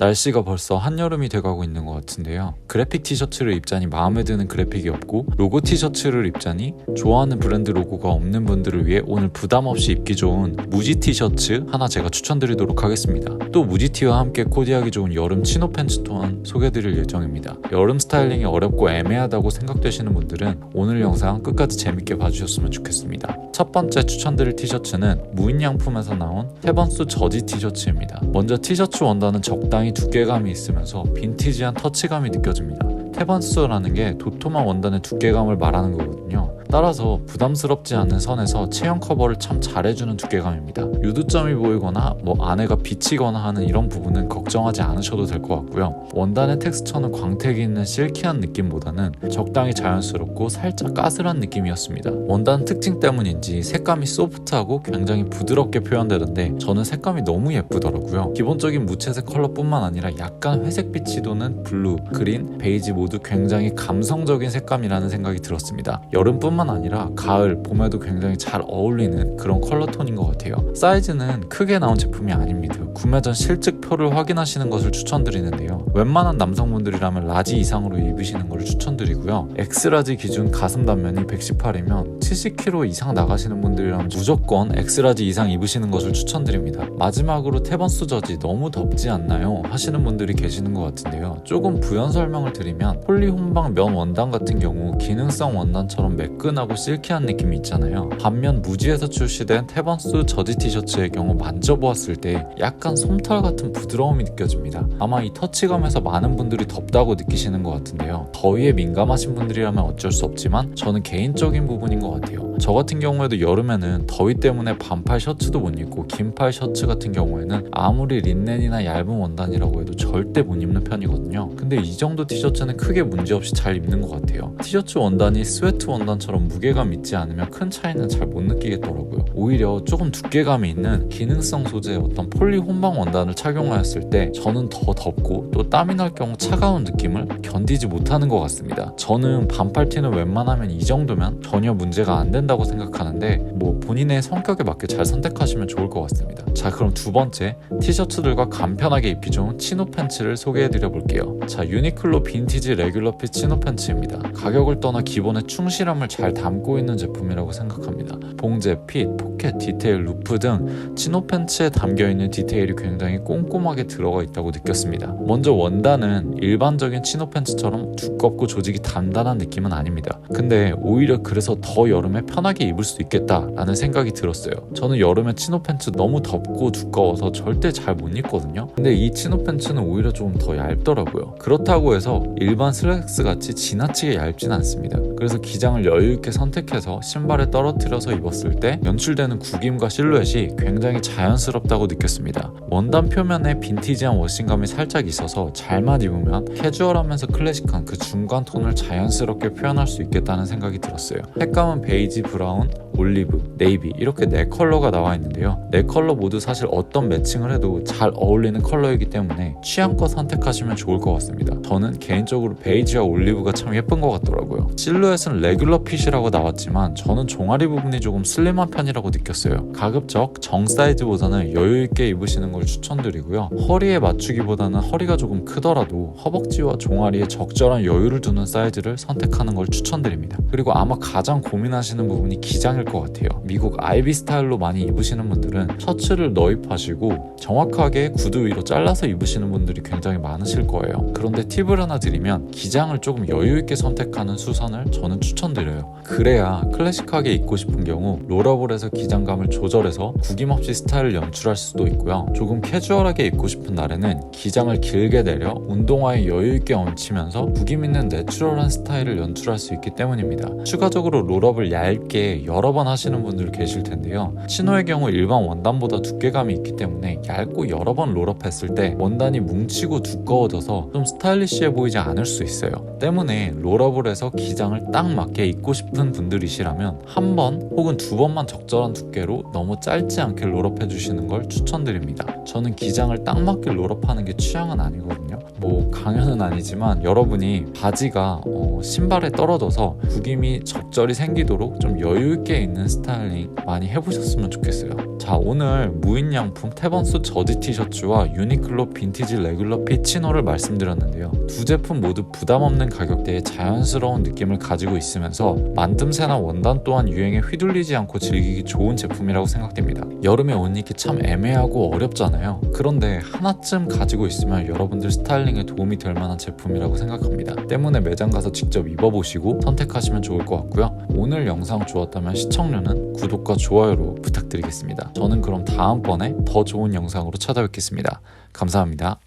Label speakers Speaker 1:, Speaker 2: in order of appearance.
Speaker 1: 날씨가 벌써 한여름이 돼가고 있는 것 같은데요. 그래픽 티셔츠를 입자니 마음에 드는 그래픽이 없고 로고 티셔츠를 입자니 좋아하는 브랜드 로고가 없는 분들을 위해 오늘 부담 없이 입기 좋은 무지 티셔츠 하나 제가 추천드리도록 하겠습니다. 또 무지 티와 함께 코디하기 좋은 여름 치노 팬츠 또한 소개드릴 예정입니다. 여름 스타일링이 어렵고 애매하다고 생각되시는 분들은 오늘 영상 끝까지 재밌게 봐주셨으면 좋겠습니다. 첫 번째 추천드릴 티셔츠는 무인양품에서 나온 테번스 저지 티셔츠입니다. 먼저 티셔츠 원단은 적당히 두께감이 있으면서 빈티지한 터치감이 느껴집니다. 테번스라는 게 도톰한 원단의 두께감을 말하는 거거든요. 따라서 부담스럽지 않은 선에서 체형 커버를 참 잘해주는 두께감입니다. 유두점이 보이거나 뭐 안에가 비치거나 하는 이런 부분은 걱정하지 않으셔도 될 것 같고요. 원단의 텍스처는 광택이 있는 실키한 느낌보다는 적당히 자연스럽고 살짝 까슬한 느낌이었습니다. 원단 특징 때문인지 색감이 소프트하고 굉장히 부드럽게 표현되는데 저는 색감이 너무 예쁘더라고요. 기본적인 무채색 컬러뿐만 아니라 약간 회색빛이 도는 블루, 그린, 베이지 모두 굉장히 감성적인 색감이라는 생각이 들었습니다. 여름뿐만 아니라 가을, 봄에도 굉장히 잘 어울리는 그런 컬러 톤인 것 같아요. 사이즈는 크게 나온 제품이 아닙니다. 구매 전 실측표를 확인하시는 것을 추천드리는데요. 웬만한 남성분들이라면 라지 이상으로 입으시는 것을 추천드리고요. X라지 기준 가슴 단면이 118이면 70kg 이상 나가시는 분들이라면 무조건 X라지 이상 입으시는 것을 추천드립니다. 마지막으로 테번스 저지 너무 덥지 않나요? 하시는 분들이 계시는 것 같은데요. 조금 부연 설명을 드리면 폴리 혼방 면 원단 같은 경우 기능성 원단처럼 매끈 하고 실키한 느낌이 있잖아요. 반면 무지에서 출시된 테번스 저지 티셔츠의 경우 만져보았을 때 약간 솜털 같은 부드러움이 느껴집니다. 아마 이 터치감에서 많은 분들이 덥다고 느끼시는 것 같은데요. 더위에 민감하신 분들이라면 어쩔 수 없지만 저는 개인적인 부분인 것 같아요. 저 같은 경우에도 여름에는 더위 때문에 반팔 셔츠도 못 입고 긴팔 셔츠 같은 경우에는 아무리 린넨이나 얇은 원단이라고 해도 절대 못 입는 편이거든요. 근데 이 정도 티셔츠는 크게 문제없이 잘 입는 것 같아요. 티셔츠 원단이 스웨트 원단처럼 무게감 있지 않으면 큰 차이는 잘 못 느끼겠더라고요. 오히려 조금 두께감이 있는 기능성 소재의 어떤 폴리 혼방 원단을 착용하였을 때 저는 더 덥고 또 땀이 날 경우 차가운 느낌을 견디지 못하는 것 같습니다. 저는 반팔 티는 웬만하면 이 정도면 전혀 문제가 안 된다고 생각하는데 뭐 본인의 성격에 맞게 잘 선택하시면 좋을 것 같습니다. 자 그럼 두 번째 티셔츠들과 간편하게 입기 좋은 치노 팬츠를 소개해드려 볼게요. 자 유니클로 빈티지 레귤러 핏 치노 팬츠입니다. 가격을 떠나 기본의 충실함을 잘 담고 있는 제품이라고 생각합니다. 봉제, 핏, 포켓, 디테일, 루프 등 치노 팬츠에 담겨 있는 디테일이 굉장히 꼼꼼하게 들어가 있다고 느꼈습니다. 먼저 원단은 일반적인 치노 팬츠처럼 두껍고 조직이 단단한 느낌은 아닙니다. 근데 오히려 그래서 더 여름에 편하게 입을 수 있겠다라는 생각이 들었어요. 저는 여름에 치노 팬츠 너무 덥고 두꺼워서 절대 잘 못 입거든요. 근데 이 치노 팬츠는 오히려 좀 더 얇더라고요. 그렇다고 해서 일반 슬랙스 같이 지나치게 얇진 않습니다. 그래서 기장을 여유 있게 선택해서 신발에 떨어뜨려서 입었을 때 연출되는 구김과 실루엣이 굉장히 자연스럽다고 느꼈습니다. 원단 표면에 빈티지한 워싱감이 살짝 있어서 잘만 입으면 캐주얼하면서 클래식한 그 중간 톤을 자연스럽게 표현할 수 있겠다는 생각이 들었어요. 색감은 베이지, 브라운, 올리브, 네이비 이렇게 네 컬러가 나와 있는데요. 네 컬러 모두 사실 어떤 매칭을 해도 잘 어울리는 컬러이기 때문에 취향껏 선택하시면 좋을 것 같습니다. 저는 개인적으로 베이지와 올리브가 참 예쁜 것 같더라고요. 실루엣은 레귤러 핏이라고 나왔지만 저는 종아리 부분이 조금 슬림한 편이라고 느꼈어요. 가급적 정 사이즈보다는 여유 있게 입으시는 걸 추천드리고요. 허리에 맞추기보다는 허리가 조금 크더라도 허벅지와 종아리에 적절한 여유를 두는 사이즈를 선택하는 걸 추천드립니다. 그리고 아마 가장 고민하시는 부분이 기장일 것 같아요. 미국 아이비 스타일로 많이 입으시는 분들은 셔츠를 너입하시고 정확하게 구두 위로 잘라서 입으시는 분들이 굉장히 많으실 거예요. 그런데 팁을 하나 드리면 기장을 조금 여유 있게 선택하는 수선을 저는 추천드려요. 그래야 클래식하게 입고 싶은 경우 롤업을해서 기장감을 조절해서 구김없이 스타일을 연출할 수도 있고요. 조금 캐주얼하게 입고 싶은 날에는 기장을 길게 내려 운동화에 여유 있게 얹히면서 구김 있는 내추럴한 스타일을 연출할 수 있기 때문입니다. 추가적으로 롤업을 얇게 여러 번 하시는 분들 계실 텐데요. 치노의 경우 일반 원단보다 두께감이 있기 때문에 얇고 여러 번 롤업했을 때 원단이 뭉치고 두꺼워져서 좀 스타일리시해 보이지 않을 수 있어요. 때문에 롤업을 해서 기장을 딱 맞게 입고 싶은 분들이시라면 한 번 혹은 두 번만 적절한 두께로 너무 짧지 않게 롤업해 주시는 걸 추천드립니다. 저는 기장을 딱 맞게 롤업하는 게 취향은 아니거든요. 뭐 강연은 아니지만 여러분이 바지가 어, 신발에 떨어져서 구김이 적절히 생기도록 좀 여유 있게 있는 스타일링 많이 해보셨으면 좋겠어요. 자 오늘 무인양품 태번스 저지 티셔츠와 유니클로 빈티지 레귤러 핏 치노를 말씀드렸는데요. 두 제품 모두 부담 없는 가격대에 자연스러운 느낌을 가지고 있으면서 만듦새나 원단 또한 유행에 휘둘리지 않고 즐기기 좋은 제품이라고 생각됩니다. 여름에 옷 입기 참 애매하고 어렵잖아요. 그런데 하나쯤 가지고 있으면 여러분들 스타일링 에 도움이 될 만한 제품이라고 생각합니다. 때문에 매장 가서 직접 입어보시고 선택하시면 좋을 것 같고요. 오늘 영상 좋았다면 시청료는 구독과 좋아요로 부탁드리겠습니다. 저는 그럼 다음번에 더 좋은 영상으로 찾아뵙겠습니다. 감사합니다.